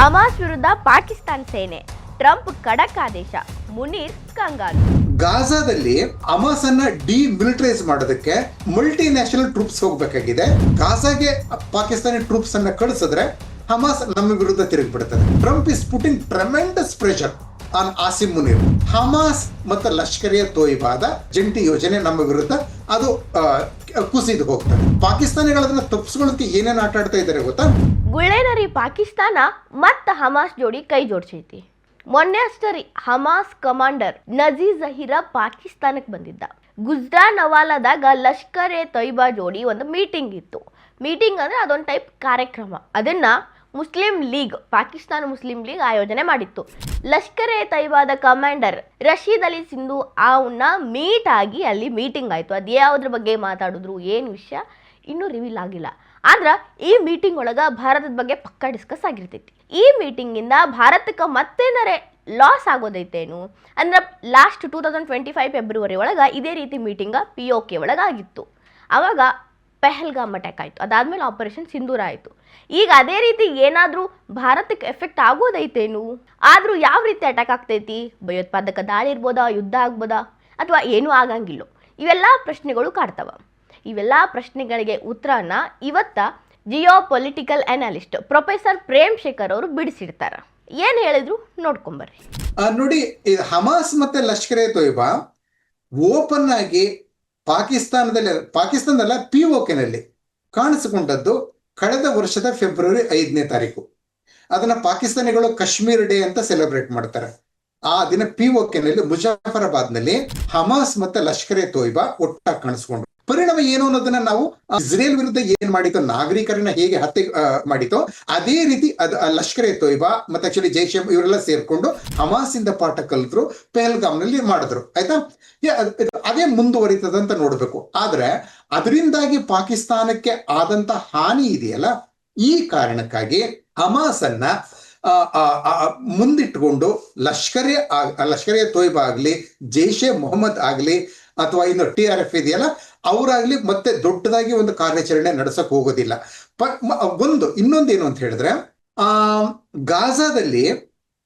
Hamas ವಿರುದ್ಧ ಪಾಕಿಸ್ತಾನ್ ಸೇನೆ, Trump ಖಡಕ್ ಆದೇಶ, ಮುನೀರ್ ಕಂಗಾಲು ಗಾಜಾದಲ್ಲಿ ಹಮಾಸ್ ಅನ್ನ ಡಿಮಿಲಿಟರೈಸ್ ಮಾಡೋದಕ್ಕೆ ಮಲ್ಟಿ ನ್ಯಾಷನಲ್ ಟ್ರೂಪ್ಸ್ ಹೋಗ್ಬೇಕಾಗಿದೆ. ಗಾಜಾಗೆ ಪಾಕಿಸ್ತಾನಿ ಟ್ರೂಪ್ಸ್ ಅನ್ನ ಕಳಿಸಿದ್ರೆ ಹಮಾಸ್ ನಮ್ಮ ವಿರುದ್ಧ ತಿರುಗಿಬಿಡ್ತದೆ Trump is putting tremendous pressure on Asim Munir Hamas ಮತ್ತು ಲಷ್ಕರಿಯ ತೋಯಿಬಾದ ಜಂಟಿ ಯೋಜನೆ ನಮ್ಮ ವಿರುದ್ಧ. ಅದು ಕುಸಿದು ಹೋಗ್ತಾರೆ. ಪಾಕಿಸ್ತಾನಿಗಳದನ್ನ ತಪ್ಪಿಸ್ಕೊಳ್ಳೋದಕ್ಕೆ ಏನೇನು ಆಟ ಆಡ್ತಾ ಇದ್ದಾರೆ ಗೊತ್ತಾ? ಗುಳ್ಳೇನರಿ ಪಾಕಿಸ್ತಾನ ಮತ್ತ ಹಮಾಸ್ ಜೋಡಿ ಕೈ ಜೋಡಿಸೈತಿ. ಮೊನ್ನೆ ಅಷ್ಟರಿ, ಹಮಾಸ್ ಕಮಾಂಡರ್ ನಜೀರ್ ಜಹೀರ ಪಾಕಿಸ್ತಾನಕ್ಕೆ ಬಂದಿದ್ದ. ಗುಜ್ರಾ ನವಾಲಾದಾಗ ಲಷ್ಕರ್ ಎ ತೊಯ್ಬಾ ಜೋಡಿ ಒಂದು ಮೀಟಿಂಗ್ ಇತ್ತು. ಮೀಟಿಂಗ್ ಅಂದ್ರೆ ಅದೊಂದು ಟೈಪ್ ಕಾರ್ಯಕ್ರಮ. ಅದನ್ನ ಮುಸ್ಲಿಂ ಲೀಗ್, ಪಾಕಿಸ್ತಾನ ಮುಸ್ಲಿಂ ಲೀಗ್ ಆಯೋಜನೆ ಮಾಡಿತ್ತು. ಲಷ್ಕರ್ ಎ ತೈಬಾದ ಕಮಾಂಡರ್ ರಶೀದ್ ಅಲಿ ಸಿಂಧು ಅವನ್ನ ಮೀಟ್ ಆಗಿ ಅಲ್ಲಿ ಮೀಟಿಂಗ್ ಆಯಿತು. ಅದು ಯಾವುದ್ರ ಬಗ್ಗೆ ಮಾತಾಡಿದ್ರು, ಏನು ವಿಷಯ, ಇನ್ನೂ ರಿವೀಲ್ ಆಗಿಲ್ಲ. ಆದ್ರೆ ಈ ಮೀಟಿಂಗ್ ಒಳಗ ಭಾರತದ ಬಗ್ಗೆ ಪಕ್ಕ ಡಿಸ್ಕಸ್ ಆಗಿರ್ತೈತಿ. ಈ ಮೀಟಿಂಗಿಂದ ಭಾರತಕ್ಕೆ ಮತ್ತೇನಾರೆ ಲಾಸ್ ಆಗೋದೈತೇನು? ಅಂದ್ರೆ last two thousand twenty five February ಒಳಗೆ ಇದೇ ರೀತಿ ಮೀಟಿಂಗ ಪಿ ಒ ಕೆ ಅವಾಗ ಪೆಹಲ್ಗಾಮ್ ಅಟ್ಯಾಕ್ ಆಯಿತು. ಅದಾದಮೇಲೆ ಆಪರೇಷನ್ ಸಿಂಧೂರ ಆಯಿತು. ಈಗ ಅದೇ ರೀತಿ ಏನಾದರೂ ಭಾರತಕ್ಕೆ ಎಫೆಕ್ಟ್ ಆಗೋದೈತೇನು? ಆದರೂ ಯಾವ ರೀತಿ ಅಟ್ಯಾಕ್ ಆಗ್ತೈತಿ? ಭಯೋತ್ಪಾದಕ ದಾಳಿ ಇರ್ಬೋದಾ? ಯುದ್ಧ ಆಗ್ಬೋದಾ? ಅಥವಾ ಏನೂ ಆಗಂಗಿಲ್ಲ? ಇವೆಲ್ಲ ಪ್ರಶ್ನೆಗಳು ಕಾಡ್ತವ. ಇವೆಲ್ಲ ಪ್ರಶ್ನೆಗಳಿಗೆ ಉತ್ತರನ ಇವತ್ತ geo political analyst professor Prem Shekhar ಅವರು ಬಿಡಿಸಿಡ್ತಾರ. ಏನ್ ಹೇಳಿದ್ರು ನೋಡ್ಕೊಂಬರ್ರಿ. ನೋಡಿ ಹಮಾಸ್ ಮತ್ತೆ ಲಷ್ಕರ್ ತೊಯ್ಬಾ ಓಪನ್ ಆಗಿ ಪಾಕಿಸ್ತಾನದಲ್ಲಿ, ಪಾಕಿಸ್ತಾನದಲ್ಲ ಪಿ ಓಕೆನಲ್ಲಿ ಕಾಣಿಸಿಕೊಂಡದ್ದು ಕಳೆದ ವರ್ಷದ ಫೆಬ್ರವರಿ ಐದನೇ ತಾರೀಕು. ಅದನ್ನ ಪಾಕಿಸ್ತಾನಿಗಳು ಕಾಶ್ಮೀರ್ ಡೇ ಅಂತ ಸೆಲೆಬ್ರೇಟ್ ಮಾಡ್ತಾರೆ. ಆ ದಿನ ಪಿ ಓಕೆನಲ್ಲಿ ಮುಜಾಫರಾಬಾದ್ನಲ್ಲಿ ಹಮಾಸ್ ಮತ್ತೆ ಲಷ್ಕರೆ ತೊಯ್ಬಾ ಒಟ್ಟಾಗಿ ಕಾಣಿಸ್ಕೊಂಡು ಪರಿಣಾಮ ಏನು ಅನ್ನೋದನ್ನ ನಾವು ಇಸ್ರೇಲ್ ವಿರುದ್ಧ ಏನ್ ಮಾಡಿತೋ, ನಾಗರಿಕರನ್ನ ಹೇಗೆ ಹತ್ಯೆ ಮಾಡಿತೋ, ಅದೇ ರೀತಿ ಅದು ಲಷ್ಕರ್ ಎ ತೊಯ್ಬಾ ಮತ್ತೆ ಆಕ್ಚುಲಿ ಜೈಷ್ ಇವರೆಲ್ಲ ಸೇರ್ಕೊಂಡು ಹಮಾಸ್ ಇಂದ ಪಾಠ ಕಲಿತರು ಪೆಹಲ್ಗಾಮ್ನಲ್ಲಿ ಮಾಡಿದ್ರು. ಆಯ್ತಾ? ಅದ್- ಮುಂದುವರಿತದಂತ ನೋಡ್ಬೇಕು. ಆದ್ರೆ ಅದರಿಂದಾಗಿ ಪಾಕಿಸ್ತಾನಕ್ಕೆ ಆದಂತ ಹಾನಿ ಇದೆಯಲ್ಲ, ಈ ಕಾರಣಕ್ಕಾಗಿ ಹಮಾಸ್ ಅನ್ನ ಮುಂದಿಟ್ಕೊಂಡು ಲಷ್ಕರ್ ಲಷ್ಕರ್ ತೊಯ್ಬಾ ಆಗ್ಲಿ, ಜೈಷೆ ಮೊಹಮ್ಮದ್ ಆಗ್ಲಿ, ಅಥವಾ ಇನ್ನು ಟಿ ಆರ್ ಎಫ್ ಇದೆಯಲ್ಲ ಅವರಾಗ್ಲಿ ಮತ್ತೆ ದೊಡ್ಡದಾಗಿ ಒಂದು ಕಾರ್ಯಾಚರಣೆ ನಡೆಸಕ್ ಹೋಗೋದಿಲ್ಲ. ಪ- ಒಂದು ಒಂದು, ಇನ್ನೊಂದೇನು ಅಂತ ಹೇಳಿದ್ರೆ, ಆ, ಗಾಜಾದಲ್ಲಿ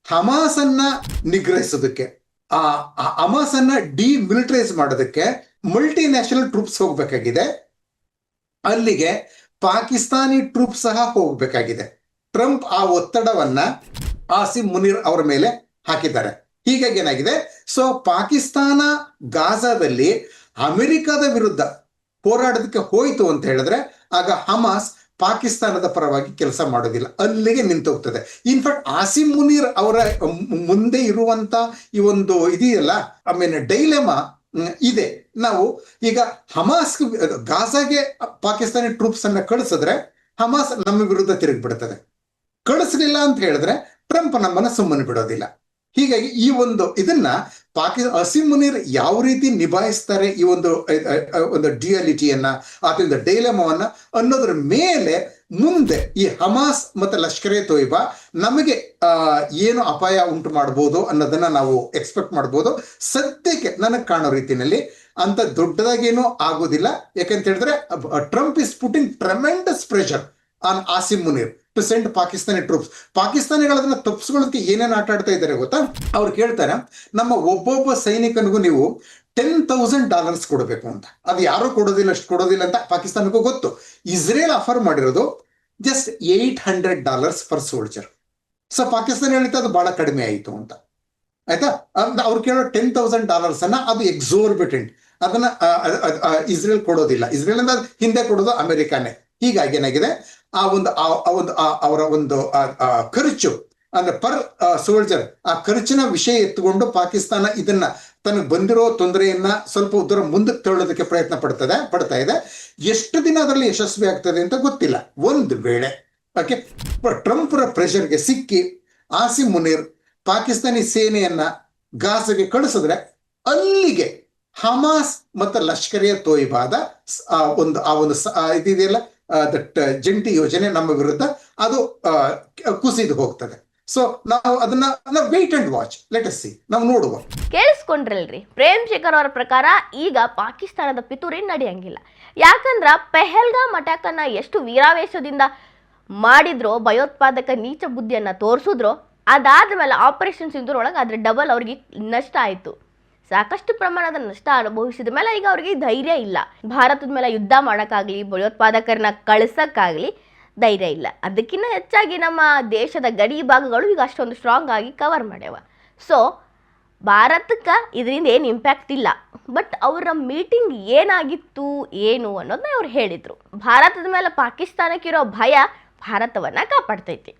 ಹಮಾಸ್ ಅನ್ನ ನಿಗ್ರಹಿಸೋದಕ್ಕೆ, ಆ ಆ ಹಮಾಸ್ ಅನ್ನ ಡಿಮಿಲಿಟರೈಸ್ ಮಾಡೋದಕ್ಕೆ ಮಲ್ಟಿ ನ್ಯಾಷನಲ್ ಟ್ರೂಪ್ಸ್ ಹೋಗ್ಬೇಕಾಗಿದೆ. ಅಲ್ಲಿಗೆ ಪಾಕಿಸ್ತಾನಿ ಟ್ರೂಪ್ ಸಹ ಹೋಗ್ಬೇಕಾಗಿದೆ. ಟ್ರಂಪ್ ಆ ಒತ್ತಡವನ್ನ ಆಸಿಮ್ ಮುನೀರ್ ಅವರ ಮೇಲೆ ಹಾಕಿದ್ದಾರೆ. ಹೀಗಾಗಿ ಏನಾಗಿದೆ? ಸೊ, ಪಾಕಿಸ್ತಾನ ಗಾಜಾದಲ್ಲಿ ಅಮೆರಿಕದ ವಿರುದ್ಧ ಹೋರಾಡೋದಕ್ಕೆ ಹೋಯಿತು ಅಂತ ಹೇಳಿದ್ರೆ, ಆಗ ಹಮಾಸ್ ಪಾಕಿಸ್ತಾನದ ಪರವಾಗಿ ಕೆಲಸ ಮಾಡೋದಿಲ್ಲ. ಅಲ್ಲಿಗೆ ನಿಂತೋಗ್ತದೆ. ಇನ್ಫ್ಯಾಕ್ಟ್ ಆಸಿಮ್ ಮುನೀರ್ ಅವರ ಮುಂದೆ ಇರುವಂತ ಈ ಒಂದು ಇದೆಯಲ್ಲ ಐ ಮೀನ್ ಡೈಲೆಮ ಇದೆ. ನಾವು ಈಗ ಹಮಾಸ್ ಗಾಜಾಗೆ ಪಾಕಿಸ್ತಾನಿ ಟ್ರೂಪ್ಸ್ ಅನ್ನ ಕಳಿಸಿದ್ರೆ ಹಮಾಸ್ ನಮ್ಮ ವಿರುದ್ಧ ತಿರುಗಿಬಿಡ್ತದೆ ಕಳಿಸಲಿಲ್ಲ ಅಂತ ಹೇಳಿದ್ರೆ ಟ್ರಂಪ್ ನಮ್ಮನ್ನ ಸುಮ್ಮನೆ ಬಿಡೋದಿಲ್ಲ. ಹೀಗಾಗಿ ಈ ಒಂದು ಇದನ್ನ ಪಾಕಿ ಅಸೀಮ್ ಮುನೀರ್ ಯಾವ ರೀತಿ ನಿಭಾಯಿಸ್ತಾರೆ ಈ ಒಂದು ಒಂದು ಡಿಯಾಲಿಟಿಯನ್ನ ಅಥವಾ ಡೈಲಮವನ್ನ ಅನ್ನೋದ್ರ ಮೇಲೆ ಮುಂದೆ ಈ ಹಮಾಸ್ ಮತ್ತೆ ಲಷ್ಕರೆ ಎ ತೊಯ್ಬಾ ನಮಗೆ ಏನು ಅಪಾಯ ಉಂಟು ಮಾಡ್ಬೋದು ಅನ್ನೋದನ್ನ ನಾವು ಎಕ್ಸ್ಪೆಕ್ಟ್ ಮಾಡ್ಬೋದು. ಸದ್ಯಕ್ಕೆ ನನಗೆ ಕಾಣೋ ರೀತಿಯಲ್ಲಿ ಅಂತ ದೊಡ್ಡದಾಗೇನೂ ಆಗೋದಿಲ್ಲ. ಯಾಕಂತ ಹೇಳಿದ್ರೆ Trump is putting tremendous pressure. On Asim Munir to send Pakistani troops ಪಾಕಿಸ್ತಾನಿಗಳದನ್ನ ತಪ್ಪಿಸ್ಕೊಳ್ಳೋದಕ್ಕೆ ಏನೇನು ಆಟ ಆಡ್ತಾ ಇದ್ದಾರೆ ಗೊತ್ತಾ? ಅವ್ರು ಕೇಳ್ತಾರೆ, ನಮ್ಮ ಒಬ್ಬೊಬ್ಬ ಸೈನಿಕನಿಗೂ ನೀವು ಟೆನ್ ತೌಸಂಡ್ ಡಾಲರ್ಸ್ ಕೊಡಬೇಕು ಅಂತ. ಅದು ಯಾರು ಕೊಡೋದಿಲ್ಲ, ಅಷ್ಟು ಕೊಡೋದಿಲ್ಲ ಅಂತ ಪಾಕಿಸ್ತಾನಕ್ಕೂ ಗೊತ್ತು. ಇಸ್ರೇಲ್ ಆಫರ್ ಮಾಡಿರೋದು just eight hundred dollars per soldier so Pakistan ಹೇಳಿತ್ತು ಅದು ಬಹಳ ಕಡಿಮೆ ಆಯಿತು ಅಂತ. ಆಯ್ತಾ? ಅವ್ರು ಕೇಳೋ ಟೆನ್ ತೌಸಂಡ್ ಡಾಲರ್ಸ್ ಅನ್ನ ಅದು ಎಕ್ಸೋರ್ಬಿಟೆಂಟ್ ಅದನ್ನ ಇಸ್ರೇಲ್ ಕೊಡೋದಿಲ್ಲ. ಇಸ್ರೇಲ್ ಅಂದ್ರೆ ಹಿಂದೆ ಕೊಡೋದು ಅಮೆರಿಕಾನೇ. ಹೀಗಾಗಿ ಏನಾಗಿದೆ? ಆ ಒಂದು, ಆ- ಒಂದು ಅವರ ಒಂದು ಖರ್ಚು, ಅಂದ್ರೆ ಪರ್ ಸೋಲ್ಜರ್ ಆ ಖರ್ಚಿನ ವಿಷಯ ಎತ್ತುಕೊಂಡು ಪಾಕಿಸ್ತಾನ ಇದನ್ನ ತನಗೆ ಬಂದಿರೋ ತೊಂದರೆಯನ್ನ ಸ್ವಲ್ಪ ದೂರ ಮುಂದಕ್ಕೆ ತಳ್ಳೋದಕ್ಕೆ ಪ್ರಯತ್ನ ಪಡ್ತದೆ, ಪಡ್ತಾ ಇದೆ. ಎಷ್ಟು ದಿನ ಅದರಲ್ಲಿ ಯಶಸ್ವಿ ಆಗ್ತದೆ ಅಂತ ಗೊತ್ತಿಲ್ಲ. ಒಂದು ವೇಳೆ ಓಕೆ ಟ್ರಂಪ್ರ ಪ್ರೆಷರ್ಗೆ ಸಿಕ್ಕಿ ಆಸಿಮ್ ಮುನೀರ್ ಪಾಕಿಸ್ತಾನಿ ಸೇನೆಯನ್ನ ಗಾಸಗೆ ಕಳಿಸಿದ್ರೆ ಅಲ್ಲಿಗೆ ಹಮಾಸ್ ಮತ್ತು ಲಷ್ಕರಿಯ ತೋಯ್ಬಾದ ಒಂದು, ಆ ಒಂದು ಇದೆಯಲ್ಲ ದಟ್ ಜಂಟಿ ಯೋಜನೆ ನಮ್ಮ ವಿರುದ್ಧ ಅದು ಕುಸಿದು ಹೋಗ್ತದೆ. ಸೊ ನಾವು ಅದನ್ನ wait and watch let us see ನಾವು ನೋಡುವ. ಕೇಳಿಸ್ಕೊಂಡ್ರಲ್ರಿ. ಪ್ರೇಮ್ ಶೇಖರ್ ಅವರ ಪ್ರಕಾರ ಈಗ ಪಾಕಿಸ್ತಾನದ ಪಿತೂರಿ ನಡೆಯಂಗಿಲ್ಲ. ಯಾಕಂದ್ರ ಪೆಹಲ್ಗಾ ಮಟಕನ್ನ ಎಷ್ಟು ವೀರಾವೇಶದಿಂದ ಮಾಡಿದ್ರೋ, ಭಯೋತ್ಪಾದಕ ನೀಚ ಬುದ್ಧಿಯನ್ನ ತೋರಿಸಿದ್ರು, ಅದಾದ್ಮೇಲೆ ಆಪರೇಷನ್ ಸಿಂಧೂರ್ ಒಳಗೆ ಅದ್ರ ಡಬಲ್ ಅವ್ರಿಗೆ ನಷ್ಟ ಆಯಿತು. ಸಾಕಷ್ಟು ಪ್ರಮಾಣದ ನಷ್ಟ ಅನುಭವಿಸಿದ ಮೇಲೆ ಈಗ ಅವರಿಗೆ ಧೈರ್ಯ ಇಲ್ಲ. ಭಾರತದ ಮೇಲೆ ಯುದ್ಧ ಮಾಡೋಕ್ಕಾಗಲಿ, ಭಯೋತ್ಪಾದಕರನ್ನ ಕಳ್ಸೋಕ್ಕಾಗಲಿ ಧೈರ್ಯ ಇಲ್ಲ. ಅದಕ್ಕಿಂತ ಹೆಚ್ಚಾಗಿ ನಮ್ಮ ದೇಶದ ಗಡಿ ಭಾಗಗಳು ಈಗ ಅಷ್ಟೊಂದು ಸ್ಟ್ರಾಂಗ್ ಆಗಿ ಕವರ್ ಮಾಡ್ಯಾವ. ಸೊ ಭಾರತಕ್ಕೆ ಇದರಿಂದ ಏನು ಇಂಪ್ಯಾಕ್ಟ್ ಇಲ್ಲ. ಬಟ್ ಅವರ ಮೀಟಿಂಗ್ ಏನಾಗಿತ್ತು, ಏನು ಅನ್ನೋದನ್ನ ಅವ್ರು ಹೇಳಿದರು. ಭಾರತದ ಮೇಲೆ ಪಾಕಿಸ್ತಾನಕ್ಕಿರೋ ಭಯ ಭಾರತವನ್ನು ಕಾಪಾಡ್ತೈತಿ.